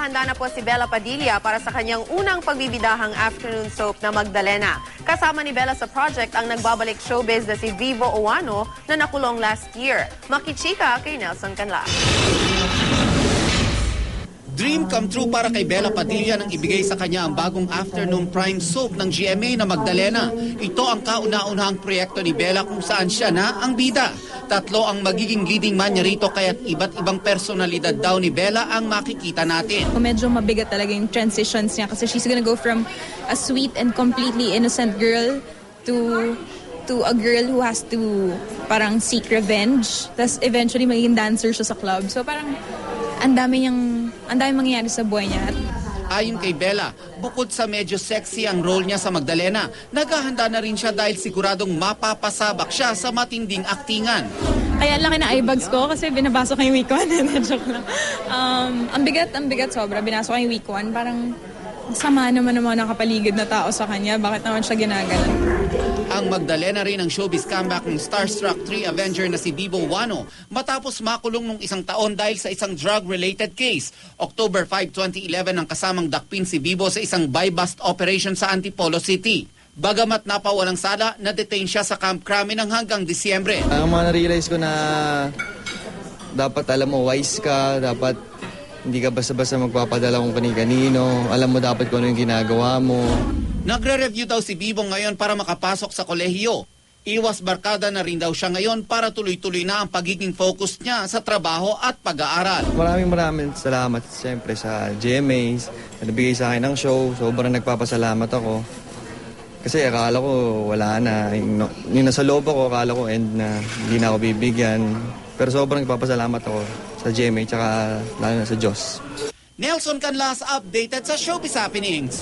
naghahanda na po si Bella Padilla para sa kanyang unang pagbibidahang afternoon soap na Magdalena. Kasama ni Bella sa project ang nagbabalik showbiz na si Vivo Oano na nakulong last year. Makichika kay Nelson Canla. Dream come true para kay Bella Padilla nang ibigay sa kanya ang bagong afternoon prime soap ng GMA na Magdalena. Ito ang kauna-unahang proyekto ni Bella kung saan siya na ang bida. Tatlo ang magiging leading man niya rito kaya't iba't ibang personalidad daw ni Bella ang makikita natin. Medyo mabigat talaga yung transitions niya kasi she's gonna go from a sweet and completely innocent girl to to a girl who has to parang seek revenge. Tapos eventually magiging dancer siya sa club. So parang ang dami niyang, ang dami mangyayari sa buhay niya. Ayon kay Bella, bukod sa medyo sexy ang role niya sa Magdalena, naghahanda na rin siya dahil siguradong mapapasabak siya sa matinding aktingan. Kaya laki na eyebags ko kasi binabasa ko yung week 1. Joke lang. Um, ang bigat, ang bigat sobra. Binasa ko yung week 1. Parang sama naman ng mga nakapaligid na tao sa kanya. Bakit naman siya ginagalan? Ang Magdalena rin ang showbiz comeback ng Starstruck 3 Avenger na si Bibo Wano matapos makulong nung isang taon dahil sa isang drug-related case. October 5, 2011 ang kasamang dakpin si Bibo sa isang buy-bust operation sa Antipolo City. Bagamat napawalang sala, na-detain siya sa Camp Crame ng hanggang Disyembre. Ang mga na-realize ko na dapat alam mo, wise ka, dapat hindi ka basta-basta magpapadala kung kani-kanino, alam mo dapat kung ano yung ginagawa mo. Nagre-review daw si Bibo ngayon para makapasok sa kolehiyo. Iwas barkada na rin daw siya ngayon para tuloy-tuloy na ang pagiging focus niya sa trabaho at pag-aaral. Maraming maraming salamat siyempre sa GMAs na nabigay sa akin ng show. Sobrang nagpapasalamat ako. Kasi akala ko wala na. Yung, yung nasa loob ako, akala ko end na hindi na ako bibigyan. Pero sobrang nagpapasalamat ako sa GMA tsaka lalo na sa Diyos. Nelson Canlas updated sa Showbiz Happenings.